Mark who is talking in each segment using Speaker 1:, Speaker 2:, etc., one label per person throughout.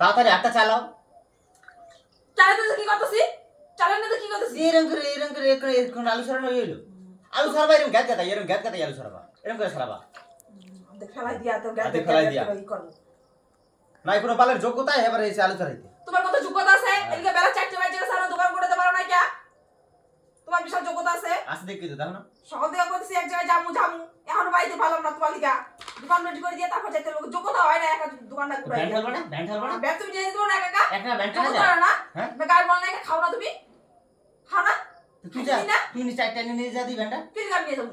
Speaker 1: তাড়াতাড়ি আটটা চালাও।
Speaker 2: মধ্যে কি করতেছি? মধ্যে কি করতেছি?
Speaker 1: এরকম করে এরকম করে এরকম এরকম আলু সরানো হইল আলু সরাবা এরকম গ্যাস গাতা এরকম গ্যাস গাতা আলু সরাবা এরকম করে সরাবা
Speaker 2: দিয়া তো
Speaker 1: দিয়া। নাই কোনো পালের যোগ্যতা এবার এসে আলু সরাইতে
Speaker 2: তোমার কত যোগ্যতা আছে? এদিকে বেলা চারটে বাজে সারা দোকান করতে পারো না কে? তোমার বিশাল যোগ্যতা আছে।
Speaker 1: আসে দেখি তো দেখো না।
Speaker 2: সকাল থেকে করতেছি এক জায়গায় যামু যামু। এখন বাড়িতে পারলাম না তোমার লিগা। করে দিয়ে তারপর যাইতে লোক যোগ্যতা হয় না একা দোকানটা ঘুরাই
Speaker 1: ব্যান্ড ঢালবো না? ব্যান্ড ঢালবো না?
Speaker 2: ব্যাগ তুমি যেতে পারো না একা একা?
Speaker 1: ব্যান্ড ঢালা
Speaker 2: না?
Speaker 1: হ্যাঁ?
Speaker 2: গায়ে বল না একা? খাও না তুমি? খাও না?
Speaker 1: তুই যা তুই নি চারটা নিয়ে যা ব্যান্ডটা
Speaker 2: নিয়ে যাব?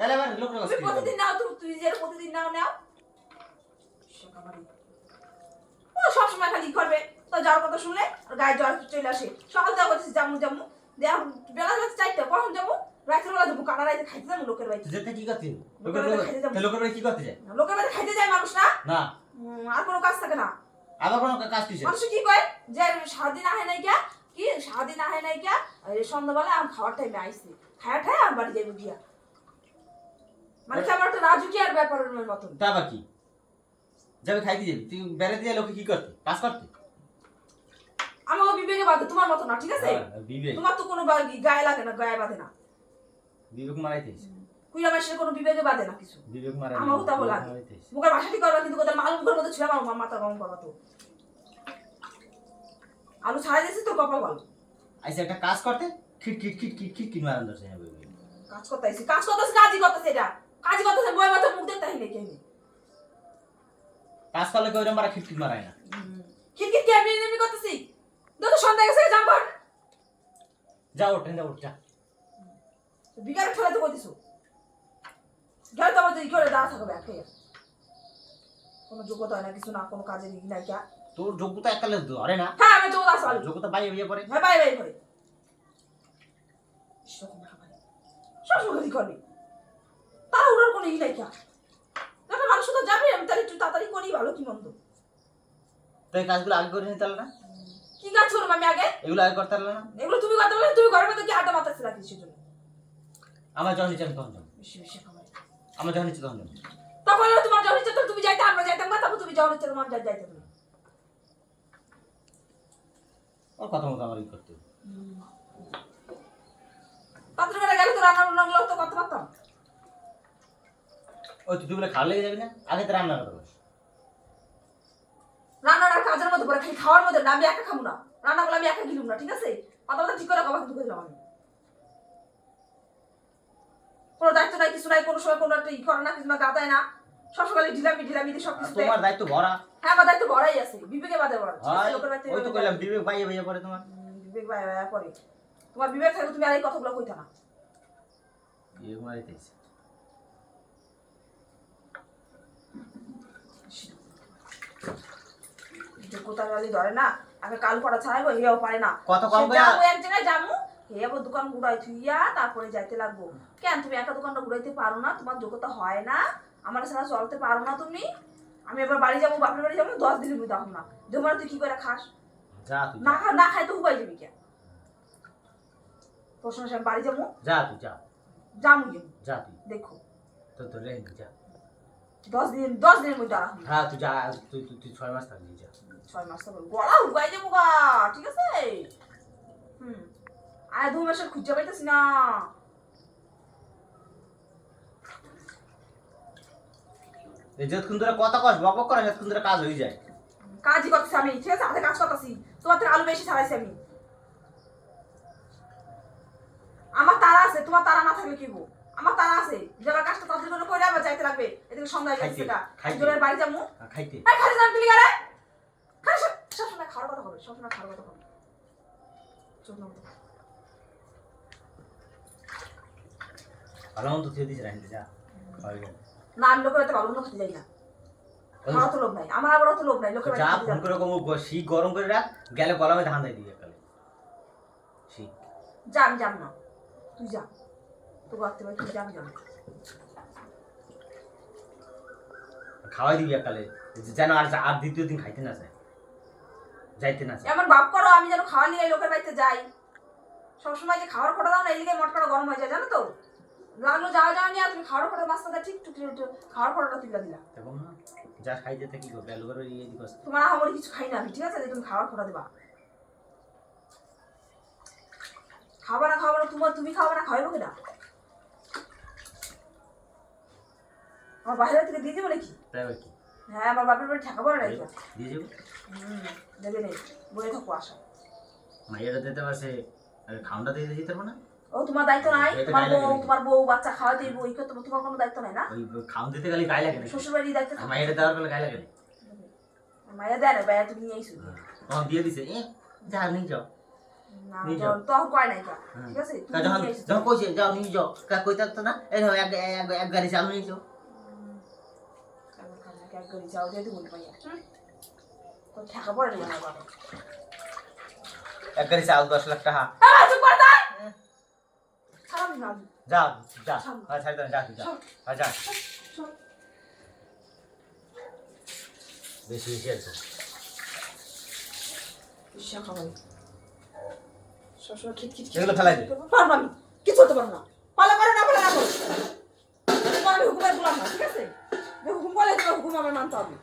Speaker 1: তাহলে আবার লোক
Speaker 2: তুমি প্রতিদিন নাও তুমি তুই যে প্রতিদিন নাও নাও। ও সবসময় খালি করবে। তো যাওয়ার কথা শুনলে আর গায়ে জ্বর চলে আসে। সকাল বলছি যামু যামু দেখ বেলা চারটে কখন যাব? রাত্রে বেলা যাব কাটা রাইতে খাইতে যাব লোকের বাড়িতে।
Speaker 1: যেতে কি করতে
Speaker 2: লোকের
Speaker 1: লোকের
Speaker 2: খাইতে যাব।
Speaker 1: লোকের বাড়ি কি করতে যায়?
Speaker 2: লোকের বাড়িতে খাইতে যায় মানুষ না?
Speaker 1: না।
Speaker 2: আর কোনো কাজ থাকে না।
Speaker 1: আবার কোনো কাজ কিসে
Speaker 2: মানুষ কি কয়? যে সারাদিন আহে নাই কে? কি? সারাদিন আহে নাই কে? সন্ধ্যাবেলা আমি খাওয়ার টাইমে আইসি। খায়া ঠায় আর বাড়ি যাইবো গিয়া। মানে কেমন একটা রাজুকিয়ার ব্যাপারের মতন।
Speaker 1: তা আবার কি? যাবে খাইতে যাবি। তুই বেড়াতে যায় লোকে কি করতে? কাজ করতে?
Speaker 2: আমাকে বিবেকে বাদে তোমার মতো না ঠিক আছে? তোমার তো কোনো গায়ে লাগে না গায়ে বাঁধে না।
Speaker 1: বিবেক মারাইতে এসে।
Speaker 2: কুইলা মাসের কোনো বিবেকে বাঁধে না কিছু।
Speaker 1: বিবেক মারাই
Speaker 2: আমারও তা বলা। মুখের ভাষা ঠিক করবা কিন্তু কোথাও আলু মুখের মধ্যে ছিল আমার মাথা গরম করবা তো। আলু ছাড়াই দিয়েছি তো কপাল ভালো।
Speaker 1: আইসে একটা কাজ করতে খিট খিট খিট খিট খিট খিট মারান বিবেক।
Speaker 2: কাজ করতে আইছি কাজ করতেছে কাজই করতেছে এটা। কাজই করতেছে বই মাথা মুখ দেখতে হইলে কেন
Speaker 1: কাজ করলে কেউ মারা খিট খিট মারায় না।
Speaker 2: খিটখিট কে এমনি এমনি করতেছি। দেখো সন্ধ্যা গেছে জাম্পার
Speaker 1: যা ওঠ যা ওঠ যা।
Speaker 2: বিকালে খেলাতে করতেছো গেলে তো আমাদের করে দাঁড়া থাকবে একে কোনো যোগ্যতা হয় না কিছু না কোনো কাজের ই নাই কিয়া
Speaker 1: তোর যোগ্যতা এককালে ধরে না।
Speaker 2: হ্যাঁ আমি যোগ্যতা আছে
Speaker 1: যোগ্যতা বাইরে বিয়ে পরে
Speaker 2: হ্যাঁ বাই বাই করে সেরকম না ভাই সবসময় কি করবি। তারা ওনার কোনো ই নাই কিয়া দেখো মানুষ তো যাবে আমি তাহলে একটু তাড়াতাড়ি করি ভালো কি মন্দ।
Speaker 1: তো এই কাজগুলো আগে করে নিতে না?
Speaker 2: কি কাজ করব আমি আগে?
Speaker 1: এগুলো আগে করতে পারলে না?
Speaker 2: এগুলো তুমি করতে পারলে তুমি ঘরের মধ্যে কি আড্ডা মারতেছি রাখিস সেজন্য
Speaker 1: আমার যখন ইচ্ছে তখন যাব।
Speaker 2: বেশি বেশি খাবার
Speaker 1: আমার যখন ইচ্ছে তখন যাব।
Speaker 2: তখন হলো তোমার যখন ইচ্ছে তখন তুমি যাইতে আমরা যাইতাম না তারপর তুমি যখন ইচ্ছে তোমার যাই যাইতে তুমি।
Speaker 1: ওর কথা মতো আমার ই করতে হবে।
Speaker 2: পাত্র বেলা গেলে তো রান্না বান্নাগুলো তো করতে পারতাম।
Speaker 1: ওই তুই বলে খাওয়া লেগে যাবি না? আগে তো রান্না করতে পারিস।
Speaker 2: রান্নার আর কাজের মধ্যে পরে খালি খাওয়ার মধ্যে না আমি একা খাব না। রান্না রান্নাগুলো আমি একা গিলুম না ঠিক আছে? কথা কথা ঠিক করে কবা কিন্তু আমি। কোনো দায়িত্ব নাই কিছু নাই কোনো সময় কোনো একটা ই করে না কিছু না দাদায় না। সবসময় ঢিলামি ঢিলামি দিয়ে সব কিছু
Speaker 1: তোমার দায়িত্ব ভরা?
Speaker 2: হ্যাঁ আমার দায়িত্ব বড়াই আছে। বিবেকে বাদে বাড়িতে
Speaker 1: ওই তো কইলাম বিবেক বাইয়ে বাইয়ে পরে তোমার।
Speaker 2: বিবেক ভাই ভাই পরে তোমার বিবেক থাকলে তুমি আর এই কথাগুলো কইতা না।
Speaker 1: বিবেক মারাইতে এসে।
Speaker 2: যে কোথায় ধরে না আগে কাল পড়া ছাড়াইবো হেয়াও পারে না।
Speaker 1: কত কম করে
Speaker 2: যাব এক জায়গায় যাব হে আবার দোকান ঘুরাই থুইয়া তারপরে যাইতে লাগবো। কেন তুমি একটা দোকানটা ঘুরাইতে পারো না? তোমার যোগ্যতা হয় না। আমার ছাড়া চলতে পারো না তুমি। আমি এবার বাড়ি যাব বাপের বাড়ি যাব দশ দিনের মধ্যে না। জমানো তুই কি করে খাস? না খা না খাই তো উপায় যাবি কে সঙ্গে আমি বাড়ি যাব?
Speaker 1: যা তুই যা।
Speaker 2: যাব
Speaker 1: যা তুই।
Speaker 2: দেখো।
Speaker 1: তোর তোর রেখে যা।
Speaker 2: দশ দিন দশ দিনের মধ্যে আরাম
Speaker 1: হ্যাঁ তুই যা তুই তুই ছয় মাস থাকবি যা।
Speaker 2: ছয় মাস তো গলা উগাই যাব গা ঠিক আছে? হুম। আয় দু মাসের খুঁজে পাইতেছি না।
Speaker 1: যতক্ষণ ধরে কথা কস বক বক করে যতক্ষণ ধরে কাজ হয়ে যায়।
Speaker 2: কাজই করতেছি আমি ঠিক আছে? হাতে কাজ করতেছি। তোমার থেকে আলু বেশি ছাড়াইছি আমি। আমার তারা আছে তোমার তারা না থাকলে কি হব? আমার তারা আছে যারা কাজটা তাদের করে করে আবার যাইতে লাগবে। এদিকে সন্ধ্যা হয়ে গেছে
Speaker 1: খাইতে।
Speaker 2: জোরের বাড়ি যাব।
Speaker 1: আর খাইতে।
Speaker 2: যাম তুলি গারে খালি সব সবসময় খাওয়ার কথা হবে সবসময় খাওয়ার কথা হবে। চোখ নাম তো।
Speaker 1: ভালো দিস রাখতে যা
Speaker 2: না আমি লোকের হাতে ভালো মন্দ খেতে যাই না। খাওয়া তো লোভ নাই আমার আবার অত লোভ নাই লোকের
Speaker 1: যা ফোন করে কম শীত গরম করে রাখ গেলে গলামে ধান দেয় দিবি একালে শীত
Speaker 2: যা আমি যাম না। তুই যা তোকে রাখতে পারি তুই যা আমি যাম
Speaker 1: খাওয়াই দিবি একালে যেন আর আর দ্বিতীয় দিন খাইতে না যায় যাইতে না
Speaker 2: এমন ভাব করো আমি যেন খাওয়া নিয়ে লোকের বাড়িতে যাই। সবসময় যে খাওয়ার খোটা দাও না এদিকে মটকাটা গরম হয়ে যায় জানো তো? লাগল যাওয়া যাওয়া নিয়ে তুমি খাওয়ার খড়া মাছটা ঠিক টুকি খাওয়ার খড়াটা তুলে দিলা।
Speaker 1: দেখো না যা খাই যেতে কি করবে? আলু করে ইয়ে দিবস।
Speaker 2: তোমার আমার কিছু খাই না ঠিক আছে? তুমি খাওয়ার দেবা। খাবা না খাবা না তোমার তুমি খাবা না খাওয়াবো কিনা? আমার বাইরে থেকে দিয়ে দেবো নাকি?
Speaker 1: তাই কি
Speaker 2: হ্যাঁ আমার বাপের বাড়ি ঠেকা পড়ে নাকি?
Speaker 1: দিয়ে যাব
Speaker 2: হুম দেবে নেই বলে থাকো আশা
Speaker 1: মাইয়াটা দিতে পারছে খাওয়াটা দিয়ে দিতে পারব না?
Speaker 2: ও তোমার দায়িত্ব নাই? তোমার বউ তোমার বউ বাচ্চা খাওয়া দিব এই করতে তোমার কোনো দায়িত্ব নাই না?
Speaker 1: ওই খাওয়ান দিতে গেলে গায়ে লাগে
Speaker 2: শ্বশুর বাড়ির দায়িত্ব।
Speaker 1: মাইয়াটা দেওয়ার বেলা গায়ে লাগে
Speaker 2: মায়া দেয় না বাইরে তুমি নিয়ে আইসো।
Speaker 1: তখন দিয়ে দিছে। এ যা নিয়ে যাও। হ্যাঁ। এক গাড়ি চালু নিয়ে যাও।
Speaker 2: এক গাড়ি
Speaker 1: এক চাল দশ লাখ টাকা
Speaker 2: আহ, চুপ করে দাও ছাড়াবি না আমি।
Speaker 1: যা যা।
Speaker 2: ছাড়।
Speaker 1: হ্যাঁ ছাড়ি যা যা।
Speaker 2: ছাড়।
Speaker 1: হ্যাঁ যা। বেশি বেশি
Speaker 2: খিট
Speaker 1: এগুলো ফেলাই দে।
Speaker 2: পারব আমি কিছু হতে পারব না। পালা করে না পালা না করো তোমার আমি হুকুমের গোলাম না ঠিক আছে? যে হুকুম বলে হুকুম আমার মানতে হবে।